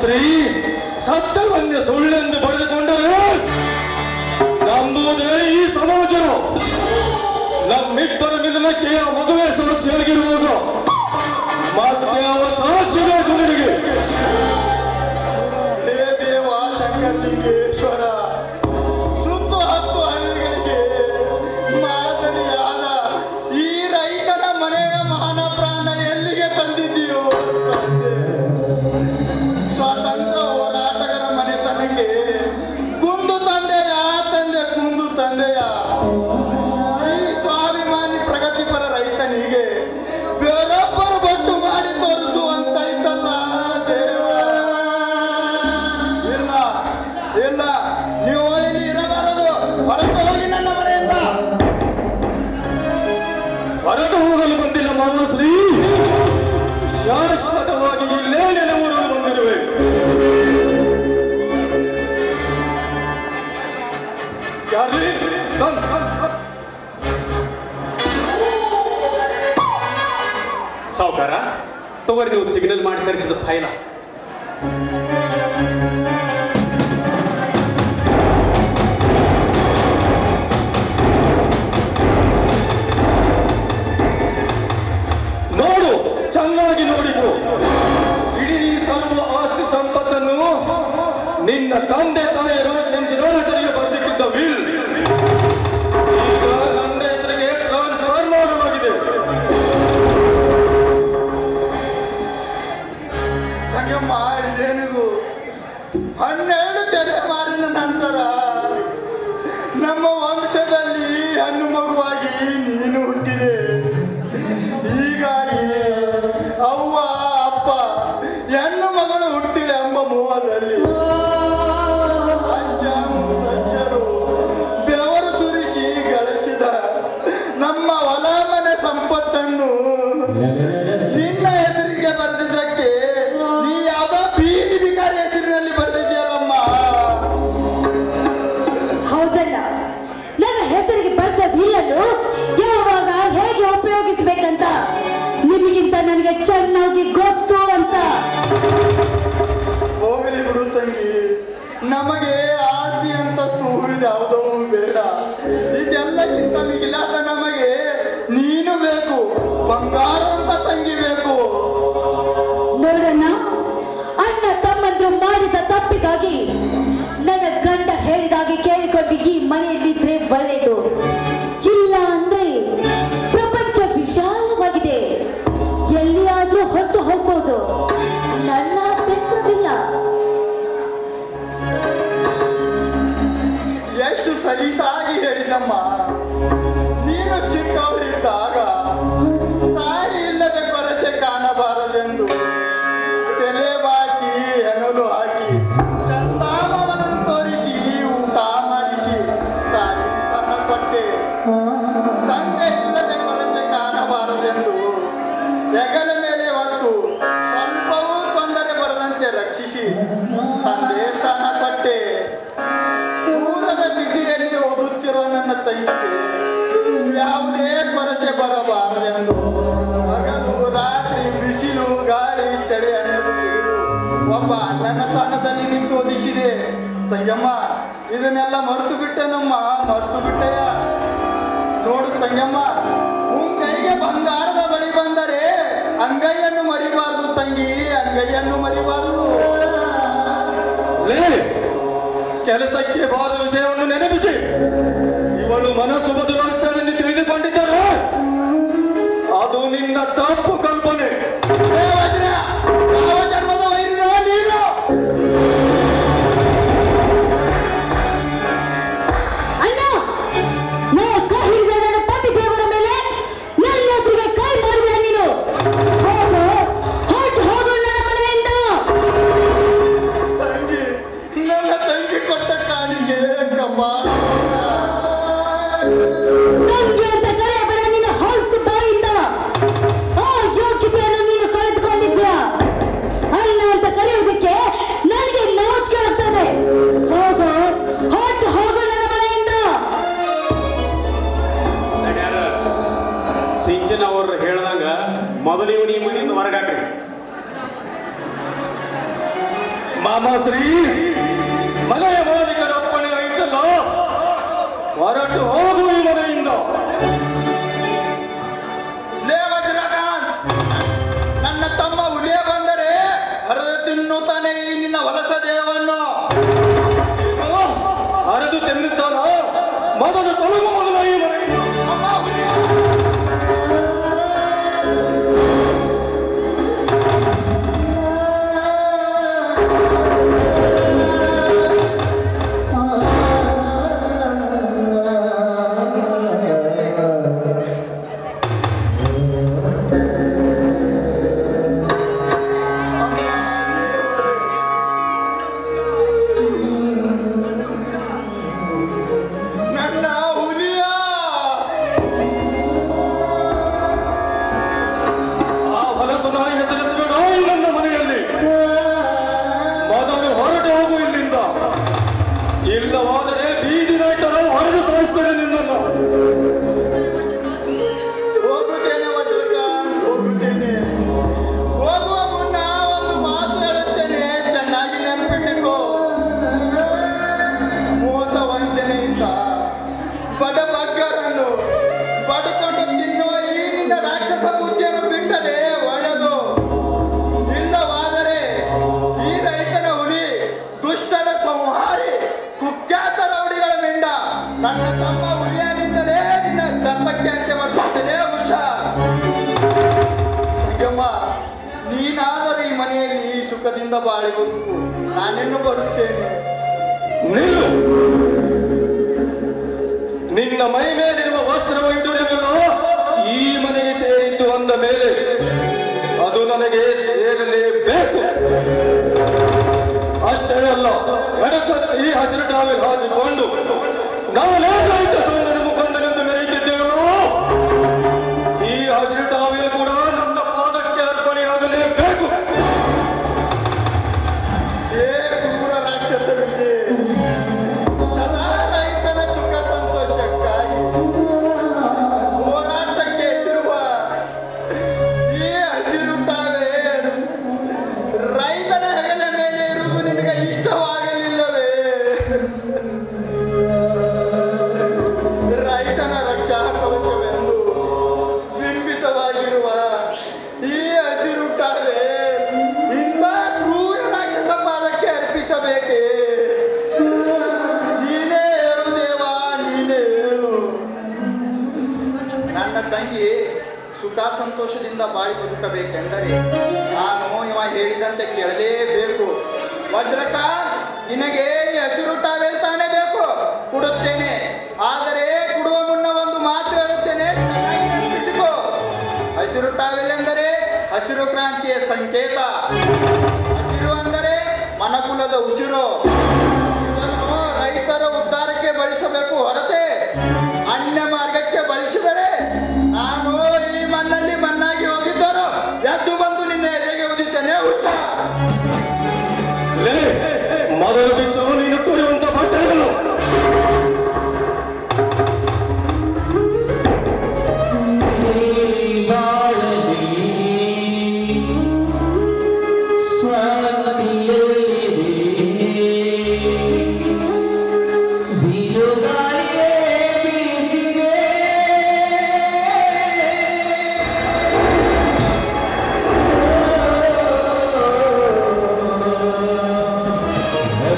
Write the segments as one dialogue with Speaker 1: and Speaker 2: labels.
Speaker 1: ಶಾಸ್ತ್ರಿ ಸತ್ಯವನ್ನೇ ಸುಳ್ಳೆಂದು ಪಡೆದುಕೊಂಡರೆ ನಂಬುವುದೇ ಈ ಸಮಾಜ. ನಮ್ಮಿಬ್ಬರ ಮಿಲನಕ್ಕೆ
Speaker 2: ಮಗುವೆ ಸಾಕ್ಷಿಯಾಗಿರುವ ತೋರಿ ನೀವು
Speaker 3: ಸಿಗ್ನಲ್ ಮಾಡಿ ತರಿಸಿದ ಫೈಲ
Speaker 1: ಇದಕ್ಕಾಗಿ ನನ್ನ
Speaker 4: ಗಂಡ ಹೇಳಿದಾಗೆ ಕೇಳಿಕೊಂಡು ಈ ಮನೆಯಲ್ಲಿದ್ರೆ ಒಳ್ಳೆಯದು. ಇಲ್ಲ ಅಂದ್ರೆ ಪ್ರಪಂಚ ವಿಶಾಲವಾಗಿದೆ. ಎಲ್ಲಿಯಾದ್ರೂ ಹೊರಟು ಹೋಗ್ಬೋದು. ನನ್ನ ಬೆಂಕಿಲ್ಲ
Speaker 2: ಎಷ್ಟು ಸಲೀಸಾಗಿ ಹೇಳಿದಮ್ಮ. ಬರಬಾರದೆಂದು ಮಗನು ರಾತ್ರಿ ಬಿಸಿಲು ಗಾಳಿ ಚಳಿ ಅನ್ನೋದು ತಿಳಿದು ಒಬ್ಬ ಅಣ್ಣನ ಸ್ಥಾನದಲ್ಲಿ ನಿಂತು ಒದಿಸಿದೆ ತಂಗಮ್ಮ ಇದನ್ನೆಲ್ಲ ಮರೆತು ಬಿಟ್ಟೆನಮ್ಮ, ಮರೆತು ಬಿಟ್ಟೆಯ? ನೋಡು ತಂಗಮ್ಮ ಉನ್ ಕೈಗೆ ಬಂಗಾರದ ಬಳಿ ಬಂದರೆ ಅಂಗೈಯನ್ನು ಮರಿಬಾರದು ತಂಗಿ, ಅಂಗೈಯನ್ನು ಮರಿಬಾರದು.
Speaker 1: ಕೆಲಸಕ್ಕೆ ಬಾರದ ವಿಷಯವನ್ನು ನೆನಪಿಸಿ. ಇವಳು ಮನಸ್ಸು ಬದಲಾಯಿಸ್ತಾಳೆಂದು ತಿಳಿದುಕೊಂಡಿದ್ದರು.
Speaker 3: Paulinho ainda tá
Speaker 1: ಮಾಮಾಶ್ರೀ, ಮನೆಯ ಮಾಲೀಕರ ಅಪ್ಪಣೆ ಆಯ್ತಲ್ಲ ಹೊರಟು ಹೋಗು ಈ ಮನೆಯಿಂದ.
Speaker 2: ನನ್ನ ತಮ್ಮ ಉಳಿಯ ಬಂದರೆ, ಹರಿದು ತಿನ್ನುತ್ತಾನೆ ನಿನ್ನ ವಲಸ ದೇವನ್ನು ಸುಖದಿಂದ ಬಾಳಿ ಬದುಕು ಬರುತ್ತೇನೆ.
Speaker 1: ನಿಲ್ಲು. ನಿನ್ನ ಮೈ ಮೇಲಿರುವ ವಸ್ತ್ರ ವೈಡೂರ್ಯಗಳು ಈ ಮನೆಗೆ ಸೇರಿದ್ದು ಅಂದ ಮೇಲೆ ಅದು ನನಗೆ ಸೇರಲೇಬೇಕು. ಅಷ್ಟೇ ಅಲ್ಲ ಈ ಹಸಿರು ಟಾವೆಲ್ ಹಾಕಿಕೊಂಡು ನಾವು ಸೌಂದರ್ಯ
Speaker 2: ಸಂತೋಷದಿಂದ ಬಾಳಿ ಬದುಕಬೇಕೆಂದರೆ ನಾನು ಇವ ಹೇಳಿದಂತೆ ಕೇಳಲೇಬೇಕು. ವಜ್ರಕ, ನಿನಗೆ ಹಸಿರು ಟಾವೆಲ್ ಬೇಕು. ಕೊಡುತ್ತೇನೆ. ಆದರೆ ಕೊಡುವ ಮುನ್ನ ಒಂದು ಮಾತು ಹೇಳುತ್ತೇನೆ. ಹಸಿರು ಟಾವೆಲ್ ಹಸಿರು ಕ್ರಾಂತಿಯ ಸಂಕೇತ. ಹಸಿರು ಅಂದರೆ ಮನಕುಲದ ಉಸಿರು. ರೈತರ ಉದ್ಧಾರಕ್ಕೆ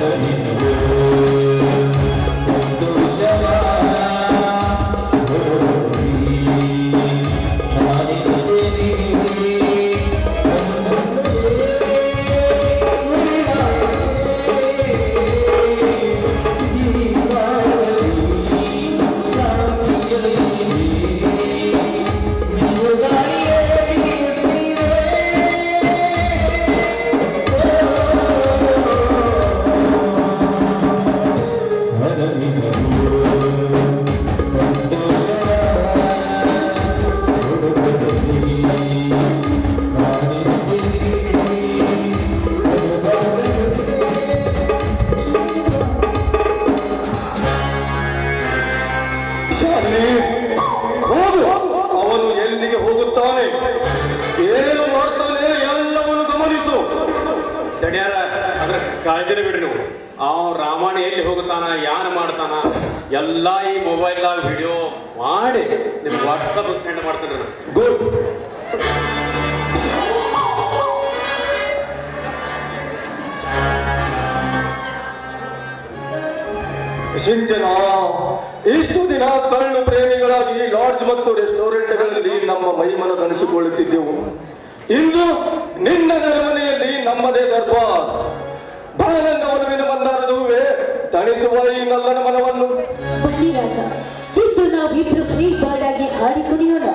Speaker 5: Thank you. ರಾಮಾಯಣ ಎಲ್ಲಿ ಹೋಗುತ್ತಾನ, ಯಾನ ಮಾಡ್ತಾನ, ಎಲ್ಲ ಈ ಮೊಬೈಲ್ದಾಗ ವಿಡಿಯೋ ಮಾಡಿ ನಿಮ್ಗೆ ವಾಟ್ಸಪ್ ಸೆಂಡ್ ಮಾಡ್ತೀನಿ ನಾನು.
Speaker 1: ಗುಡ್ ಸಿಂಚನ ಇಷ್ಟು ದಿನ ಕಳ್ಳು ಪ್ರೇಮಿಗಳಾಗಿ ಲಾಡ್ಜ್ ಮತ್ತು ರೆಸ್ಟೋರೆಂಟ್ಗಳಲ್ಲಿ ನಮ್ಮ ಮೈಮನ ಧನಿಸಿಕೊಳ್ಳುತ್ತಿದ್ದೆವು ಇಂದು ನಿನ್ನ ನೆರಮನೆಯಲ್ಲಿ ನಮ್ಮದೇ ದರ್ಬಾರ್. ಬಾನಂದ ಮದುವಿನ ಮಂದಾರದುವೆ ತಣಿಸುವ ಈ ನಲ್ಲನ ಮನವನ್ನು.
Speaker 3: ಬನ್ನಿ ರಾಜ, ಇಂದು ನಾವಿಬ್ರು ಬರ್ಡ್ ಆಗಿ ಹಾಡಿ ಕುಣಿಯೋಣ.